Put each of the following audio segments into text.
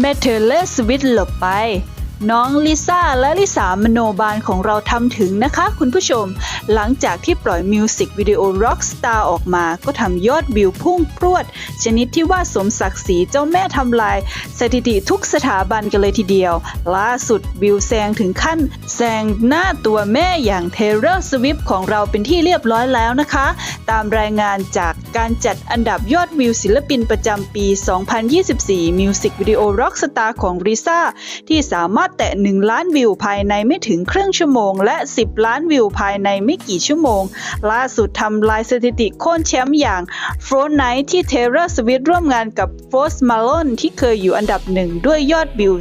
แม่เธอเลสวิตหลบไป น้องลิซ่าและลิสามโนบาลของเราทำถึงนะคะคุณผู้ชม หลังจากที่ปล่อยมิวสิกวิดีโอ Rockstar ออกมาก็ทำยอดวิวพุ่งพรวด ชนิดที่ว่าสมศักดิ์ศรีเจ้าแม่ทำลาย สถิติทุกสถาบันกันเลยทีเดียว ล่าสุดวิวแซงถึงขั้นแซงหน้าตัวแม่อย่างเทเลอร์สวิฟของเราเป็นที่เรียบร้อยแล้วนะคะ ตามรายงานจากการจัดอันดับยอดวิวศิลปินประจำปี 2024 มิวสิกวิดีโอ Rockstar ของริซ่าที่สามารถแตะ 1 ล้านวิวภายในไม่ถึงครึ่งชั่วโมง และ 10 ล้านวิวภายในไม่กี่ชั่วโมง ล่าสุดทำลายสถิติโค่นแชมป์อย่าง f r o n t Night ที่ Taylor Swift ร่วมงานกับ Post Malone ที่เคยอยู่อันดับหนึ่งด้วยยอดวิว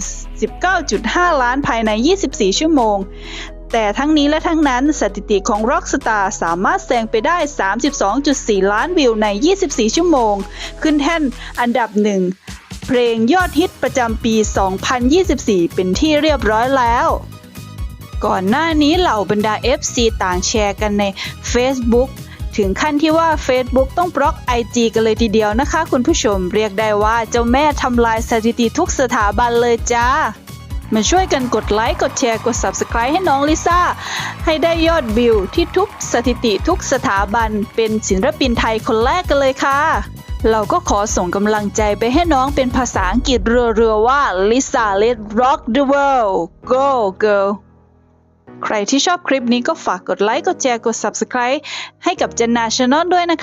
19.5 ล้านภายใน 24 ชั่วโมงแต่ทั้งนี้และทั้งนั้นสถิติของ Rockstar สามารถแซงไปได้ 32.4 ล้านวิวใน 24 ชั่วโมง ขึ้นแท่นอันดับหนึ่ง เพลงยอดฮิตประจำปี 2024 เป็นที่เรียบร้อยแล้ว ก่อนหน้านี้เหล่าบรรดา FC ต่างแชร์กันใน Facebook ถึงขั้นที่ว่า Facebook ต้องบล็อก IG กันเลยทีเดียวนะคะ คุณผู้ชมเรียกได้ว่าเจ้าแม่ทำลายสถิติทุกสถาบันเลยจ้ามาช่วยกันกดไลค์ กดแชร์ กด Subscribe ให้น้องลิซ่า ให้ได้ยอดวิวที่ทุกสถิติทุกสถาบันเป็นศิลปินไทยคนแรกกันเลยค่ะ เราก็ขอส่งกำลังใจไปให้น้องเป็นภาษาอังกฤษรัวๆว่า Lisa let rock the world go girl ใครที่ชอบคลิปนี้ก็ฝากกดไลค์ กดแชร์ กด Subscribe ให้กับ Jenna Channel ด้วยนะคะ